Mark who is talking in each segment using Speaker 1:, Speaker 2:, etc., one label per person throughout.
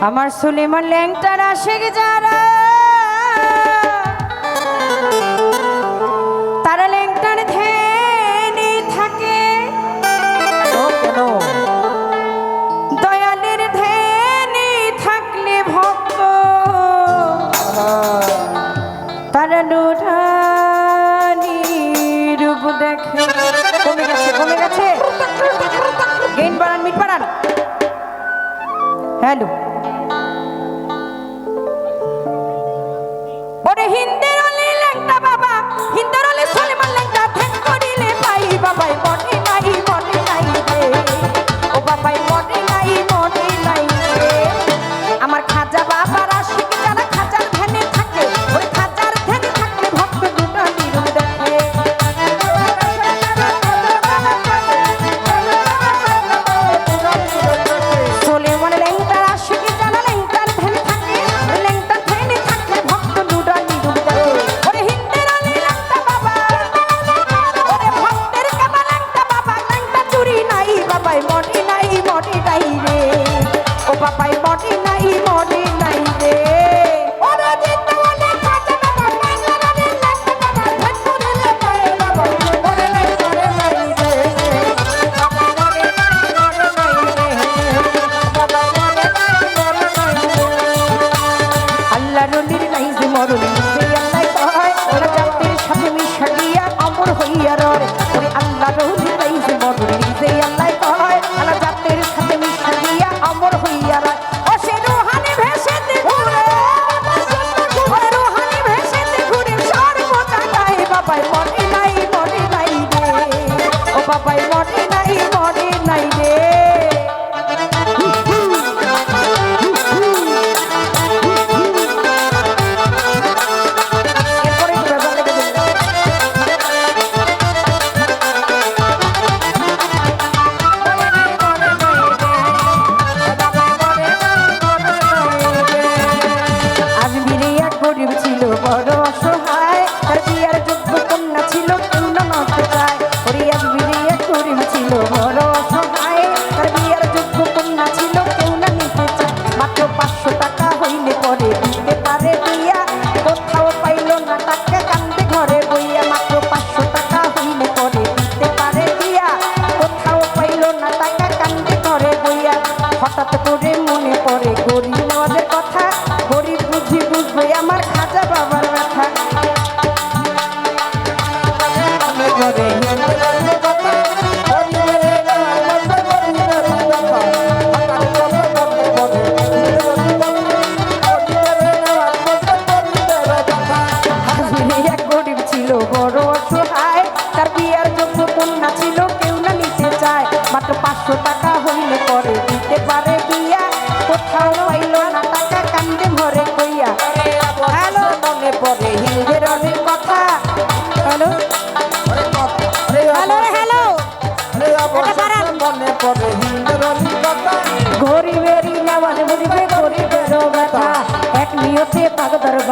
Speaker 1: আমার সুলিমান ল্যাংটার আসে যারা তারা ল্যাংটার ধ্যানে থাকে। দয়ালের ধ্যানে থাকলে ভক্ত তারা রূপ দেখে। কমে গেছে কমে গেছে। গেইন বাড়ান মিট বাড়ান। হ্যালো।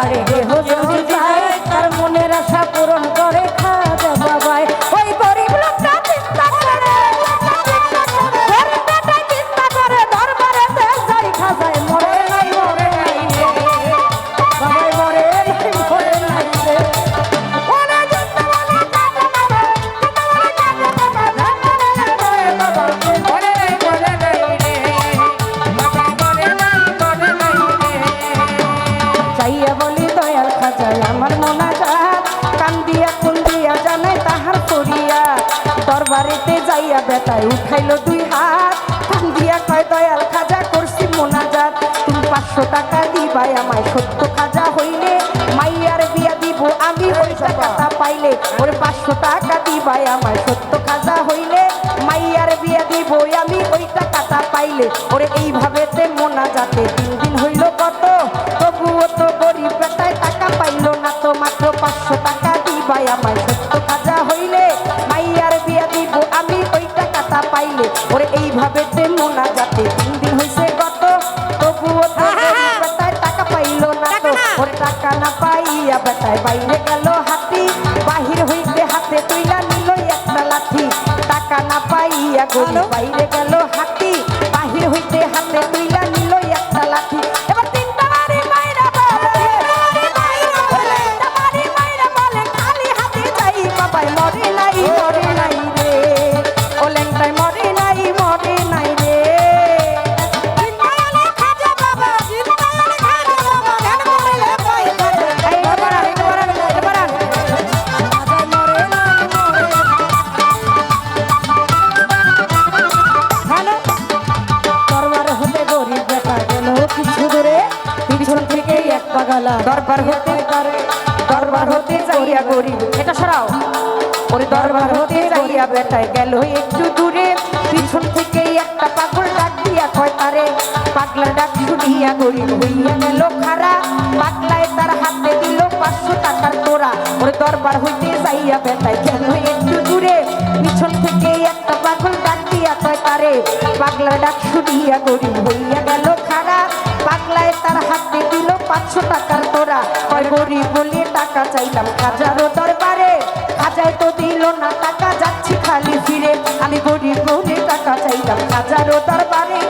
Speaker 1: আমার দেহ পাঁচশো টাকা দিবাই আমায়। সত্য কাজা হইলে মাইয়ার বিয়া দিব আমি ওই টাকাটা পাইলে ওর পাঁচশো টাকা দিবাই আমায়। সত্য কাজা হইলে মাইয়ার বিয়া দিব আমি ওই টাকাটা পাইলে ওরে এইভাবে তে মোনা যাতে। তিন দিন হইল কত তবুও তো গরিব টাকা পাইল না তো মাত্র পাঁচশো টাকা দিবাই আমায়। দরবার হতে পারে, দরবার হতে চাইয়া গরিব এটা সরাও। ওরে দরবার হতে যাইয়া বেটায় গেল একটু দূরে। পিছন থেকে একটা পাগল ডাক দিয়া কয় তারে পাগলা ডাক শুনিয়া গরিব হইয়া গেল খারা পাগলায় তার হাতে দিল পাঁচশো টাকার তোরা ওরে দরবার হইতে চাইয়া বেটায় গেল একটু দূরে। পিছন থেকে একটা পাগল ডাক দিয়া কয় তারে পাগলা ডাক শুনিয়া গরিব হইয়া গেল খারা পাগলায় তার হাতে দিল পাঁচশো টাকার তোরা। কয় গরিব বলে টাকা চাইলাম হাজারো দরবারে। হাজার তো দিল না টাকা, যাচ্ছি খালি ফিরে। আমি গরিব বলে টাকা চাইলাম হাজারো দরবারে।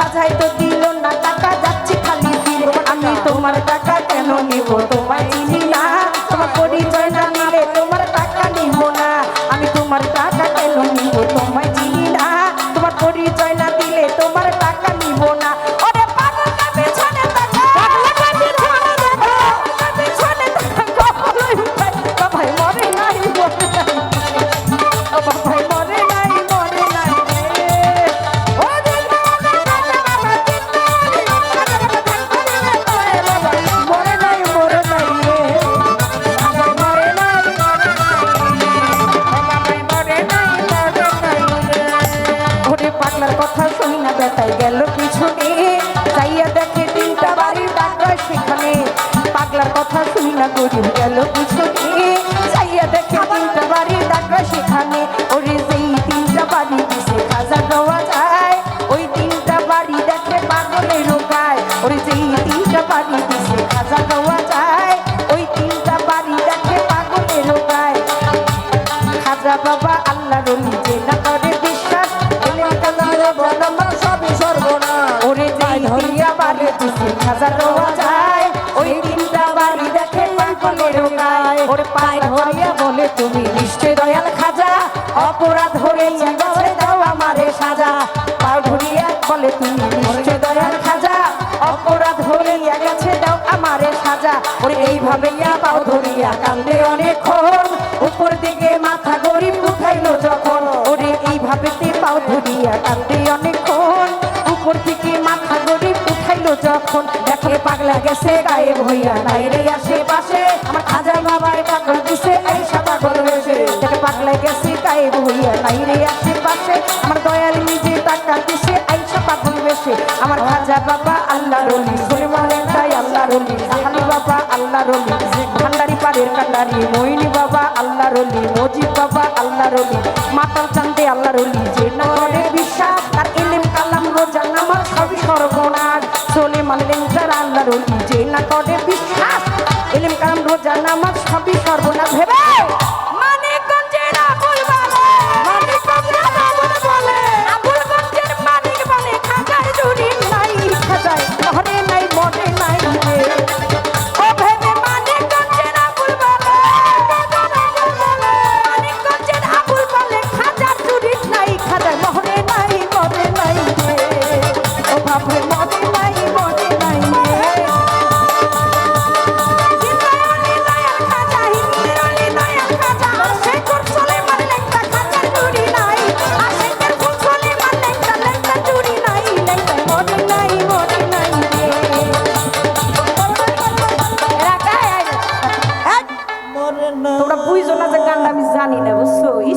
Speaker 1: হাজার তো দিল না টাকা, যাচ্ছি খালি ফিরে। আমি তোমার টাকা কেন নিব? তোমায় ওরে সেই তিনটা বাড়ি দিছে খাজা দেওয়া যায়। ওই তিনটা বাড়ি দেখে ওরে সেই তিনটা বাড়ি দিছে খাজা দেওয়া যায়। ওই তিনটা বাড়ি দেখে খাজা বাবা আল্লাহ রলি যে না করে বিশ্বাস। ওরে যাই ধরিয়া বাড়ি দিছে খাজা রোয়া যায়। ওই তিনটা বাড়ি দেখে পাগলের গায়। ওরে পায় অপরাধ হয়ে গেছে দাও আমারে সাজা। পাও ধরিয়া বলে তুমি নিশ্চয় দয়াল খাজা। অপরাধ হয়ে গেছে দাও আমারে সাজা। ওরে, এইভাবে ইয়া পাও ধরিয়া কান্দে অনেকক্ষণ। উপর দিকে মাথা গরিব উঠাইলো যখন। ওরে এইভাবে তে পাও ধরিয়া কান্দে অনেকক্ষণ। উপর থেকে মাথা গরিব উঠাইলো যখন। দেখে পাগলা গেছে, গায়েব হইয়া নাই রে আশেপাশে আমার খাজা বাবায় পাগল দিছে, আইসা পাগল হয়েছে। দেখে পাগলা গেছে গায়েব হইয়া নাই রে আশেপাশে আমার দয়াল নিজে টাকা দিছে, আইসা পাগল বেশে। আমার খাজা বাবা আল্লাহ রলি সুলেমানের তাই আল্লাহ রলি জাহানি বাবা আল্লাহ রলি ভান্ডারি পাড়ের কান্ডারি মইনি বাবা আল্লাহ রলি মজিদ বাবা আল্লাহ রলি মাতাল চান্দে আল্লাহ রলি যে না বিশ্বাস, তার এলেম, কালাম, রোজা, নামাজ, সবই সর্বনাশ। চলে মানলেন যারা আল্লাহ রলি যে না করে বিশ্বাস, এলেম, কালাম, রোজা, নামাজ, সবই সর্বনাশ। ভেবে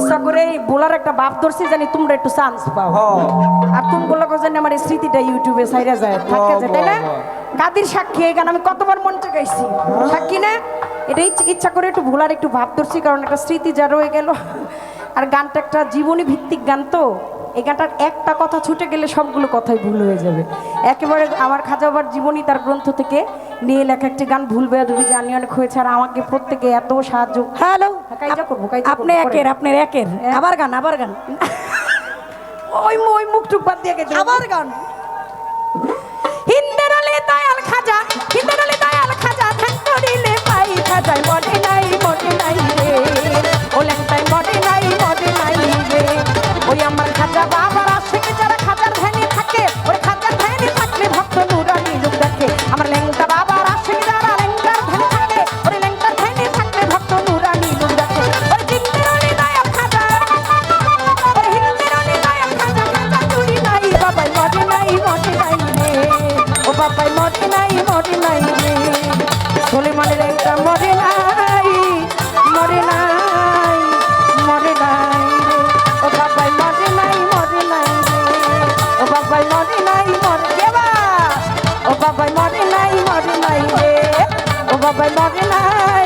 Speaker 1: ইচ্ছা করে বলার একটা ভাব ধরছি জানি তোমরা একটু চান্স পাও। আর তুমি বলল জানি আমার এই স্মৃতিটা ইউটিউবে সাইরা যায়। থাকে যায় তাই না? কাদির সাক্ষী এই গান আমি কতবার মঞ্চে গাইছি সাক্ষী না? এটা ইচ্ছা- ইচ্ছা করে একটু ভোলার একটু ভাব ধরছি কারণ একটা স্মৃতি যা রয়ে গেল। আর গানটা একটা জীবনী ভিত্তিক গান তো। এই গানটার একটা কথা ছুটে গেলে সবগুলো কথাই ভুল হয়ে যাবে। একেবারে আমার খাজাবার জীবনী তার গ্রন্থ থেকে নিয়ে লেখা একটি গান ভুলবে তুমি জানি অনেক হয়েছে আর আমাকে প্রত্যেকে এত সাহায্য
Speaker 2: হ্যালো আপনি একের। আপনার একের। আবার গান আবার গান।
Speaker 1: ওই ওই মুখ টুক বাদ দিয়ে গেছে।
Speaker 2: আবার গান?
Speaker 1: নাই মরে দেবা ও বাবাই মরে নাই মরে নাই রে। ও বাবাই মরে নাই।